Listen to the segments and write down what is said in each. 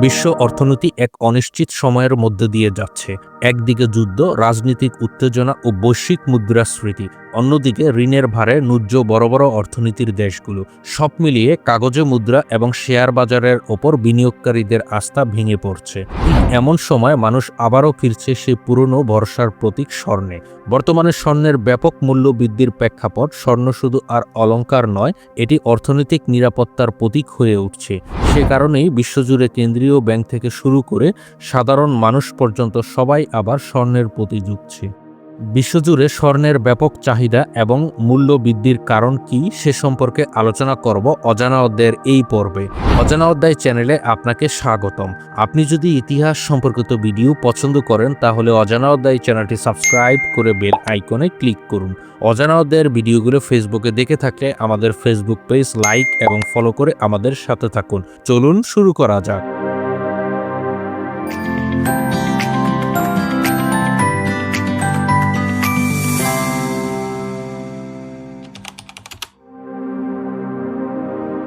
বিশ্ব অর্থনীতি এক অনিশ্চিত সময়ের মধ্যে দিয়ে যাচ্ছে। একদিকে যুদ্ধ, রাজনৈতিক উত্তেজনা ও বৈশ্বিক মুদ্রাস্ফীতি অন্যদিকে ঋণের ভারে নুজ্জ বড় বড় অর্থনীতির দেশগুলো, সব মিলিয়ে কাগজে মুদ্রা এবং শেয়ার বাজারের ওপর বিনিয়োগকারীদের আস্থা ভেঙে পড়ছে। এমন সময় মানুষ আবারও ফিরছে সে পুরনো ভরসার প্রতীক স্বর্ণে। বর্তমানে স্বর্ণের ব্যাপক মূল্য বৃদ্ধির প্রেক্ষাপট স্বর্ণ শুধু আর অলঙ্কার নয়, এটি অর্থনৈতিক নিরাপত্তার প্রতীক হয়ে উঠছে। সে কারণেই বিশ্বজুড়ে কেন্দ্রীয় ব্যাংক থেকে শুরু করে সাধারণ মানুষ পর্যন্ত সবাই আবার স্বর্ণের প্রতি ঝুঁকছে বিশ্বজুড়ে স্বর্ণের ব্যাপক চাহিদা এবং মূল্য বৃদ্ধির কারণ কি সে সম্পর্কে আলোচনা করব অজানা অধ্যায়ের এই পর্বে। অজানা অধ্যায় চ্যানেলে আপনাকে স্বাগতম। আপনি যদি ইতিহাস সম্পর্কিত ভিডিও পছন্দ করেন, তাহলে অজানা অধ্যায় চ্যানেলটি সাবস্ক্রাইব করে বেল আইকনে ক্লিক করুন। অজানা অধ্যায়ের ভিডিওগুলো ফেসবুকে দেখে থাকলে আমাদের ফেসবুক পেজ লাইক এবং ফলো করে আমাদের সাথে থাকুন। চলুন শুরু করা যাক।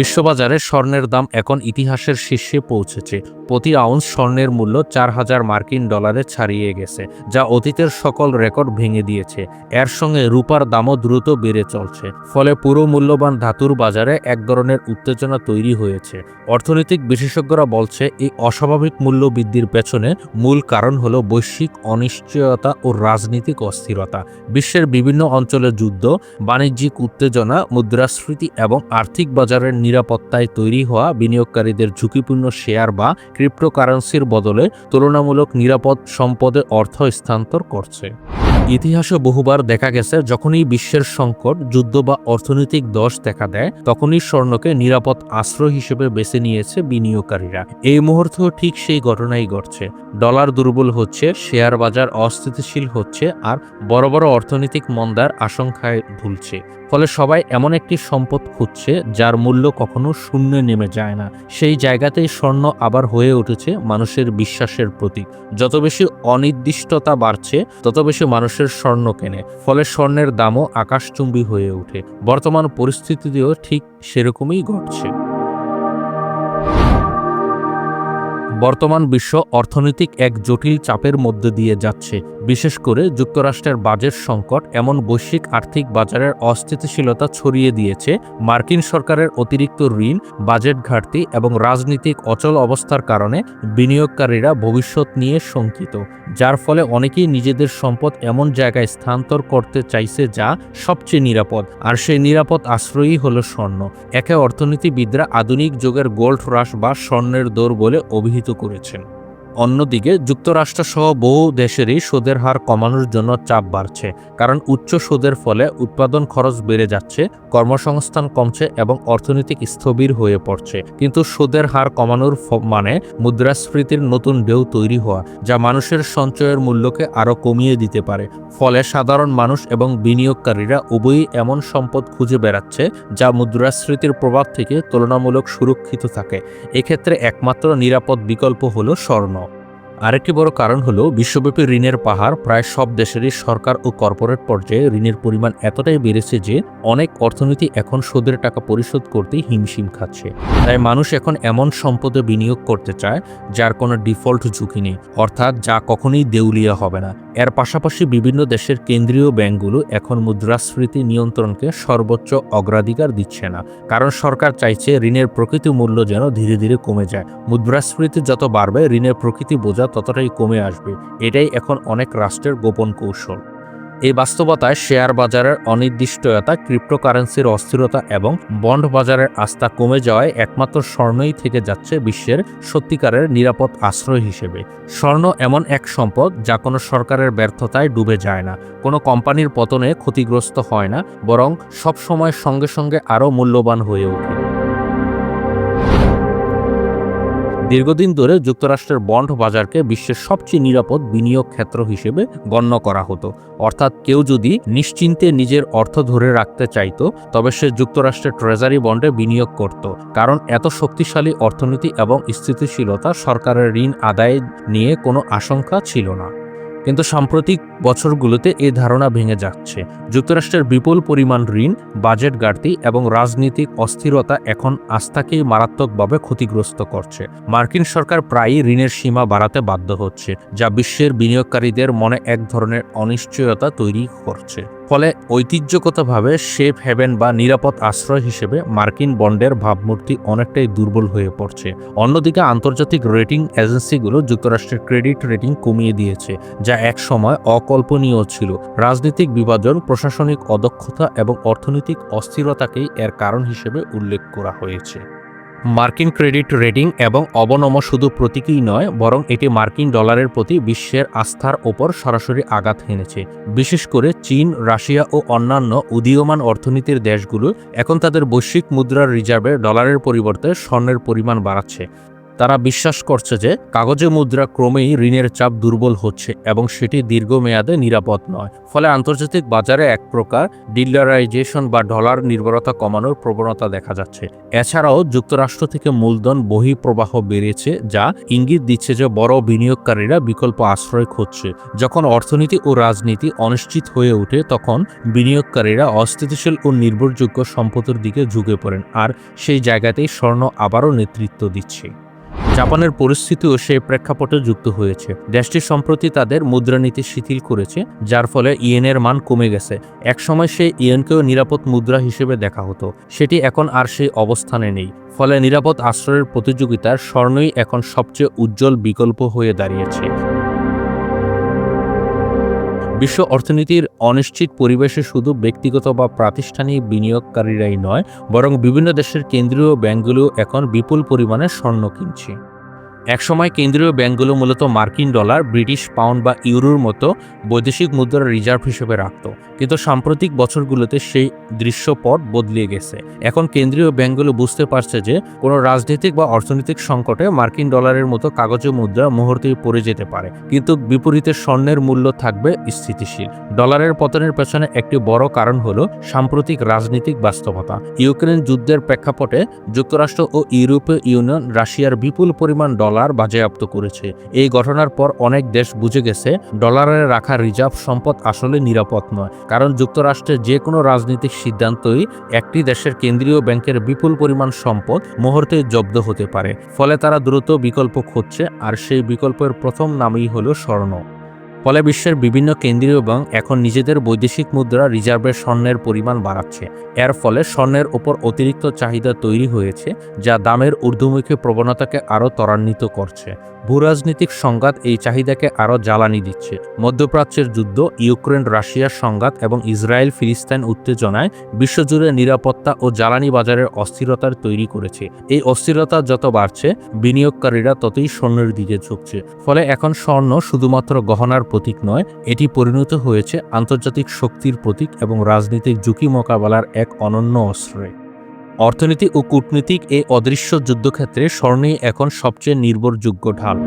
বিশ্ববাজারে স্বর্ণের দাম এখন ইতিহাসের শীর্ষে পৌঁছেছে। প্রতি আউন্স স্বর্ণের মূল্য চার হাজার মার্কিন ডলারে ছাড়িয়ে গেছে, যা অতীতের সকল রেকর্ড ভেঙে দিয়েছে। এর সঙ্গে রূপার দামও দ্রুত বেড়ে চলছে, ফলে পুরো মূল্যবান ধাতুর বাজারে এক ধরনের উত্তেজনা তৈরি হয়েছে। অর্থনৈতিক বিশেষজ্ঞরা বলছে, এই অস্বাভাবিক মূল্য বৃদ্ধির পেছনে মূল কারণ হল বৈশ্বিক অনিশ্চয়তা ও রাজনৈতিক অস্থিরতা। বিশ্বের বিভিন্ন অঞ্চলে যুদ্ধ, বাণিজ্যিক উত্তেজনা, মুদ্রাস্ফীতি এবং আর্থিক বাজারের নিরাপত্তায় তৈরি হওয়া বিনিয়োগকারীদের ঝুঁকিপূর্ণ শেয়ার বা ক্রিপ্টোকারেন্সির বদলে তুলনামূলক নিরাপদ সম্পদে অর্থ স্থানান্তর করছে। ইতিহাসে বহুবার দেখা গেছে, যখনই বিশ্বের সংকট, যুদ্ধ বা অর্থনৈতিক দশ দেখা দেয়, তখনই স্বর্ণকে নিরাপদ আশ্রয় হিসেবে বেছে নিয়েছে বিনিয়োগকারীরা। এই মুহূর্তেও ঠিক সেই ঘটনাই ঘটছে। ডলার দুর্বল হচ্ছে, শেয়ার বাজার অস্থিতিশীল হচ্ছে, আর বড় বড় অর্থনৈতিক মন্দার আশঙ্কায় ভুলছে। ফলে সবাই এমন একটি সম্পদ খুঁজছে, যার মূল্য কখনো শূন্যে নেমে যায় না। সেই জায়গাতেই স্বর্ণ আবার হয়ে উঠেছে মানুষের বিশ্বাসের প্রতীক। যত বেশি অনির্দিষ্টতা বাড়ছে, তত বেশি মানুষের স্বর্ণ কেনে ফলে স্বর্ণের দামও আকাশচুম্বী হয়ে ওঠে। বর্তমান পরিস্থিতিতেও ঠিক সেরকমই ঘটছে। বর্তমান বিশ্ব অর্থনৈতিক এক জটিল চাপের মধ্যে দিয়ে যাচ্ছে। বিশেষ করে যুক্তরাষ্ট্রের বাজেট সংকট এমন বৈশ্বিক আর্থিক বাজারের অস্থিতিশীলতা ছড়িয়ে দিয়েছে। মার্কিন সরকারের অতিরিক্ত ঋণ, বাজেট ঘাটতি এবং রাজনৈতিক অচল অবস্থার কারণে বিনিয়োগকারীরা ভবিষ্যৎ নিয়ে শঙ্কিত, যার ফলে অনেকেই নিজেদের সম্পদ এমন জায়গায় স্থানান্তর করতে চাইছে যা সবচেয়ে নিরাপদ, আর সেই নিরাপদ আশ্রয়ই হলো স্বর্ণ। একে অর্থনীতিবিদরা আধুনিক যুগের গোল্ড রাশ বা স্বর্ণের দৌড় বলে অভিহিত করেছেন। অন্যদিকে যুক্তরাষ্ট্রসহ বহু দেশেরই সুদের হার কমানোর জন্য চাপ বাড়ছে, কারণ উচ্চ সুদের ফলে উৎপাদন খরচ বেড়ে যাচ্ছে, কর্মসংস্থান কমছে এবং অর্থনৈতিক স্থবির হয়ে পড়ছে। কিন্তু সুদের হার কমানোর মানে মুদ্রাস্ফীতির নতুন ঢেউ তৈরি হওয়া, যা মানুষের সঞ্চয়ের মূল্যকে আরও কমিয়ে দিতে পারে। ফলে সাধারণ মানুষ এবং বিনিয়োগকারীরা উভয়ই এমন সম্পদ খুঁজে বেড়াচ্ছে, যা মুদ্রাস্ফীতির প্রভাব থেকে তুলনামূলক সুরক্ষিত থাকে। এক্ষেত্রে একমাত্র নিরাপদ বিকল্প হল স্বর্ণ। আরেকটি বড় কারণ হলো, বিশ্বব্যাপী ঋণের পাহাড় প্রায় সব দেশেরই সরকার ও কর্পোরেট পর্যায়ে ঋণের পরিমাণ এতটাই বেড়েছে যে অনেক অর্থনীতি এখন সুদের টাকা পরিশোধ করতে হিমশিম খাচ্ছে। তাই মানুষ এখন এমন সম্পদে বিনিয়োগ করতে চায়, যার কোনো ডিফল্ট ঝুঁকি নেই, অর্থাৎ যা কখনোই দেউলিয়া হবে না। এর পাশাপাশি বিভিন্ন দেশের কেন্দ্রীয় ব্যাংকগুলো এখন মুদ্রাস্ফীতি নিয়ন্ত্রণকে সর্বোচ্চ অগ্রাধিকার দিচ্ছে না, কারণ সরকার চাইছে ঋণের প্রকৃত মূল্য যেন ধীরে ধীরে কমে যায়। মুদ্রাস্ফীতি যত বাড়বে, ঋণের প্রকৃতি বোঝা ততটাই কমে আসবে। এটাই এখন অনেক রাষ্ট্রের গোপন কৌশল। এই বাস্তবতায় শেয়ার বাজারের অনির্দিষ্টতা, ক্রিপ্টোকারেন্সির অস্থিরতা এবং বন্ড বাজারের আস্থা কমে যাওয়ায় একমাত্র স্বর্ণই থেকে যাচ্ছে বিশ্বের সত্যিকারের নিরাপদ আশ্রয় হিসেবে। স্বর্ণ এমন এক সম্পদ যা কোনো সরকারের ব্যর্থতায় ডুবে যায় না। কোনো কোম্পানির পতনে ক্ষতিগ্রস্ত হয় না, বরং সব সময় সঙ্গে সঙ্গে আরও মূল্যবান হয়ে ওঠে। দীর্ঘদিন ধরে যুক্তরাষ্ট্রের বন্ড বাজারকে বিশ্বের সবচেয়ে নিরাপদ বিনিয়োগ ক্ষেত্র হিসেবে গণ্য করা হতো। অর্থাৎ কেউ যদি নিশ্চিন্তে নিজের অর্থ ধরে রাখতে চাইতো, তবে সে যুক্তরাষ্ট্রের ট্রেজারি বন্ডে বিনিয়োগ করত। কারণ এত শক্তিশালী অর্থনীতি এবং স্থিতিশীলতা সরকারের ঋণ আদায় নিয়ে কোনো আশঙ্কা ছিল না। কিন্তু সাম্প্রতিক বছরগুলোতে এ ধারণা ভেঙে যাচ্ছে। যুক্তরাষ্ট্রের বিপুল পরিমাণ ঋণ, বাজেট ঘাটতি এবং রাজনৈতিক অস্থিরতা এখন আস্থাকে মারাত্মকভাবে ক্ষতিগ্রস্ত করছে। মার্কিন সরকার প্রায়ই ঋণের সীমা বাড়াতে বাধ্য হচ্ছে, যা বিশ্বের বিনিয়োগকারীদের মনে এক ধরনের অনিশ্চয়তা তৈরি করছে। ফলে ঐতিহ্যগতভাবে সেফ হেভেন বা নিরাপদ আশ্রয় হিসেবে মার্কিন বন্ডের ভাবমূর্তি অনেকটাই দুর্বল হয়ে পড়ছে। অন্যদিকে আন্তর্জাতিক রেটিং এজেন্সিগুলো যুক্তরাষ্ট্রের ক্রেডিট রেটিং কমিয়ে দিয়েছে, যা এক সময় অকল্পনীয় ছিল। রাজনৈতিক বিভাজন, প্রশাসনিক অদক্ষতা এবং অর্থনৈতিক অস্থিরতাকেই এর কারণ হিসেবে উল্লেখ করা হয়েছে। মার্কিন ক্রেডিট রেটিং এবং অবনম শুধু প্রতীকই নয়, বরং এটি মার্কিন ডলারের প্রতি বিশ্বের আস্থার ওপর সরাসরি আঘাত হেনেছে। বিশেষ করে চীন, রাশিয়া ও অন্যান্য উদীয়মান অর্থনীতির দেশগুলো এখন তাদের বৈশ্বিক মুদ্রার রিজার্ভে ডলারের পরিবর্তে স্বর্ণের পরিমাণ বাড়াচ্ছে। তারা বিশ্বাস করছে যে কাগজে মুদ্রা ক্রমেই ঋণের চাপ দুর্বল হচ্ছে এবং সেটি দীর্ঘমেয়াদে নিরাপদ নয়। ফলে আন্তর্জাতিক বাজারে এক প্রকার ডিলারাইজেশন বা ডলার নির্ভরতা কমানোর প্রবণতা দেখা যাচ্ছে। এছাড়াও যুক্তরাষ্ট্র থেকে মূলধন বহিঃপ্রবাহ বেড়েছে, যা ইঙ্গিত দিচ্ছে যে বড় বিনিয়োগকারীরা বিকল্প আশ্রয় খুঁজছে। যখন অর্থনীতি ও রাজনীতি অনিশ্চিত হয়ে ওঠে, তখন বিনিয়োগকারীরা অস্থিতিশীল ও নির্ভরযোগ্য সম্পদের দিকে ঝুঁকে পড়েন, আর সেই জায়গাতেই স্বর্ণ আবারও নেতৃত্ব দিচ্ছে। জাপানের পরিস্থিতিও সেই প্রেক্ষাপটে যুক্ত হয়েছে। দেশটি সম্প্রতি তাদের মুদ্রানীতি শিথিল করেছে, যার ফলে ইয়েনের মান কমে গেছে। একসময় সেই ইয়েনকেও নিরাপদ মুদ্রা হিসেবে দেখা হতো। সেটি এখন আর সেই অবস্থানে নেই। ফলে নিরাপদ আশ্রয়ের প্রতিযোগিতার স্বর্ণই এখন সবচেয়ে উজ্জ্বল বিকল্প হয়ে দাঁড়িয়েছে। বিশ্ব অর্থনীতির অনিশ্চিত পরিবেশে শুধু ব্যক্তিগত বা প্রাতিষ্ঠানিক বিনিয়োগকারীরাই নয়, বরং বিভিন্ন দেশের কেন্দ্রীয় ব্যাংকগুলো এখন বিপুল পরিমাণে স্বর্ণ কিনছে। একসময় কেন্দ্রীয় ব্যাংকগুলো মূলত মার্কিন ডলার, ব্রিটিশ পাউন্ড বা ইউরোর মতো বৈদেশিক মুদ্রার রিজার্ভ হিসেবে রাখত। কিন্তু সাম্প্রতিক বছরগুলোতে সেই দৃশ্যপট বদলে গেছে। এখন কেন্দ্রীয় ব্যাংকগুলো বুঝতে পারছে যে কোনো রাজনৈতিক বা অর্থনৈতিক সংকটে মার্কিন ডলারের মতো কাগজে মুদ্রা মুহূর্তেই পড়ে যেতে পারে। কিন্তু বিপরীতে স্বর্ণের মূল্য থাকবে স্থিতিশীল। ডলারের পতনের পেছনে একটি বড় কারণ হলো সাম্প্রতিক রাজনৈতিক বাস্তবতা। ইউক্রেন যুদ্ধের প্রেক্ষাপটে যুক্তরাষ্ট্র ও ইউরোপীয় ইউনিয়ন রাশিয়ার বিপুল পরিমাণ ডলার বাজেয়াপ্ত করেছে। এই ঘটনার পর অনেক দেশ বুঝে গেছে, ডলারে রাখা রিজার্ভ সম্পদ আসলে নিরাপদ নয়। কারণ যুক্তরাষ্ট্রের যে কোনো রাজনৈতিক সিদ্ধান্তই একটি দেশের কেন্দ্রীয় ব্যাংকের বিপুল পরিমাণ সম্পদ মুহূর্তে জব্দ হতে পারে। ফলে তারা দ্রুত বিকল্প খুঁজছে, আর সেই বিকল্পের প্রথম নামই হলো স্বর্ণ। ফলে বিশ্বের বিভিন্ন কেন্দ্রীয় ব্যাংক এখন নিজেদের বৈদেশিক মুদ্রা রিজার্ভের স্বর্ণের পরিমাণ বাড়াচ্ছে। এর ফলে স্বর্ণের ওপর অতিরিক্ত চাহিদা তৈরি হয়েছে, যা দামের ঊর্ধ্বমুখী প্রবণতাকে আরও ত্বরান্বিত করছে। ভূরাজনৈতিক সংঘাত এই চাহিদাকে আরও জ্বালানি দিচ্ছে। মধ্যপ্রাচ্যের যুদ্ধ, ইউক্রেন রাশিয়ার সংঘাত এবং ইসরায়েল ফিলিস্তাইন উত্তেজনায় বিশ্বজুড়ে নিরাপত্তা ও জ্বালানি বাজারের অস্থিরতার তৈরি করেছে। এই অস্থিরতা যত বাড়ছে, বিনিয়োগকারীরা ততই স্বর্ণের দিকে ঝুঁকছে। ফলে এখন স্বর্ণ শুধুমাত্র গহনার প্রতীক নয়, এটি পরিণত হয়েছে আন্তর্জাতিক শক্তির প্রতীক এবং রাজনৈতিক ঝুঁকি মোকাবেলার এক অনন্য অস্ত্রে। অর্থনীতি ও কূটনীতিক এই অদৃশ্য যুদ্ধক্ষেত্রে স্বর্ণই এখন সবচেয়ে নির্ভরযোগ্য ঢাল।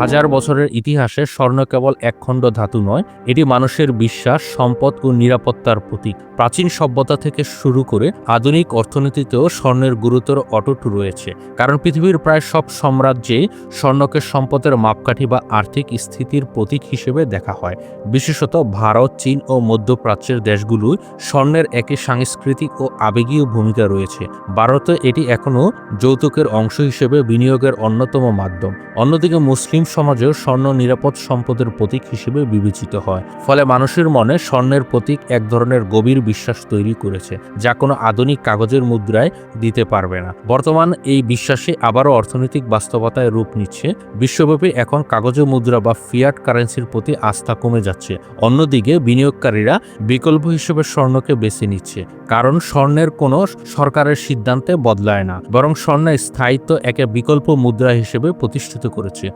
হাজার বছরের ইতিহাসে স্বর্ণ কেবল একখণ্ড ধাতু নয়, এটি মানুষের বিশ্বাস, সম্পদ ও নিরাপত্তার প্রতীক। প্রাচীন সভ্যতা থেকে শুরু করে আধুনিক অর্থনীতিতেও স্বর্ণের গুরুতর অটুট রয়েছে, কারণ পৃথিবীর প্রায় সব সাম্রাজ্যে স্বর্ণকে সম্পদের মাপকাঠি বা আর্থিক স্থিতির প্রতীক হিসেবে দেখা হয়। বিশেষত ভারত, চীন ও মধ্যপ্রাচ্যের দেশগুলোয় স্বর্ণের একই সাংস্কৃতিক ও আবেগীয় ভূমিকা রয়েছে। ভারতে এটি এখনও যৌতুকের অংশ হিসেবে বিনিয়োগের অন্যতম মাধ্যম। অন্যদিকে মুসলিম সমাজেও স্বর্ণ নিরাপদ সম্পদের প্রতীক হিসেবে বিবেচিত হয়। ফলে মানুষের মনে স্বর্ণের প্রতীক এক ধরনের গভীর বিশ্বাস তৈরি করেছে, যা কোনো আধুনিক কাগজের মুদ্রায় দিতে পারবে না। বর্তমান এই বিশ্বাসে আবারও অর্থনৈতিক বাস্তবতায় রূপ নিচ্ছে। বিশ্বব্যাপী এখন কাগজে মুদ্রা বা ফিয়াট কারেন্সির প্রতি আস্থা কমে যাচ্ছে। অন্যদিকে বিনিয়োগকারীরা বিকল্প হিসেবে স্বর্ণকে বেছে নিচ্ছে, কারণ স্বর্ণের কোনো সরকারের সিদ্ধান্তে বদলায় না, বরং স্বর্ণের স্থায়িত্ব একে বিকল্প মুদ্রা হিসেবে প্রতিষ্ঠিত করেছে।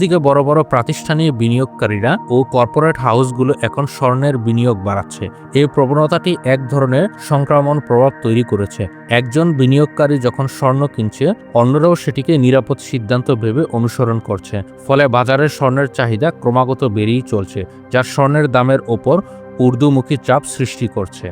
অন্যদিকে বড় বড় প্রাতিষ্ঠানিক বিনিয়োগকারীরা ও কর্পোরেট হাউসগুলো এখন স্বর্ণের বিনিয়োগ বাড়াচ্ছে। এই প্রবণতাটি এক ধরনের সংক্রমণ প্রভাব তৈরি করেছে। একজন বিনিয়োগকারী যখন স্বর্ণ কিনছে, অন্যরাও সেটিকে নিরাপদ সিদ্ধান্ত ভেবে অনুসরণ করছে। ফলে বাজারে স্বর্ণের চাহিদা ক্রমাগত বেড়েই চলছে, যা স্বর্ণের দামের ওপর ঊর্ধ্বমুখী চাপ সৃষ্টি করছে।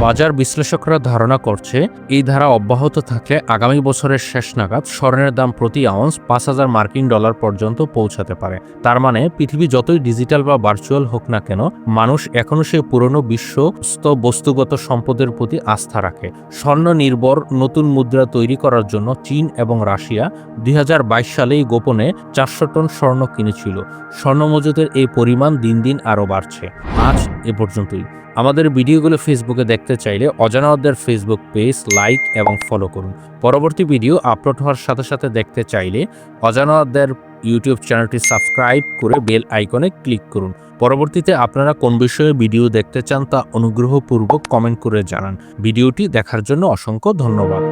বাজার বিশ্লেষকরা ধারণা করছে, এই ধারা অব্যাহত থাকলে আগামী বছরের শেষ নাগাদ স্বর্ণের দাম প্রতি আউন্স পাঁচ হাজার মার্কিন ডলার পর্যন্ত পৌঁছাতে পারে। তার মানে পৃথিবী যতই ডিজিটাল বা ভার্চুয়াল হোক না কেন, মানুষ এখনও সেই পুরনো বিশ্বস্ত বস্তুগত সম্পদের প্রতি আস্থা রাখে। স্বর্ণ নির্ভর নতুন মুদ্রা তৈরি করার জন্য চীন এবং রাশিয়া দুই হাজার বাইশ সালেই গোপনে চারশো টন স্বর্ণ কিনেছিল। স্বর্ণ মজুদের এই পরিমাণ দিন দিন আরও বাড়ছে। আজ এ পর্যন্তই। আমাদের ভিডিওগুলো ফেসবুকে দেখতে চাইলে অজানাওয়াদের ফেসবুক পেজ লাইক এবং ফলো করুন। পরবর্তী ভিডিও আপলোড হওয়ার সাথে সাথে দেখতে চাইলে অজানাওয়াদের ইউটিউব চ্যানেলটি সাবস্ক্রাইব করে বেল আইকনে ক্লিক করুন। পরবর্তীতে আপনারা কোন বিষয়ে ভিডিও দেখতে চান তা অনুগ্রহপূর্বক কমেন্ট করে জানান। ভিডিওটি দেখার জন্য অসংখ্য ধন্যবাদ।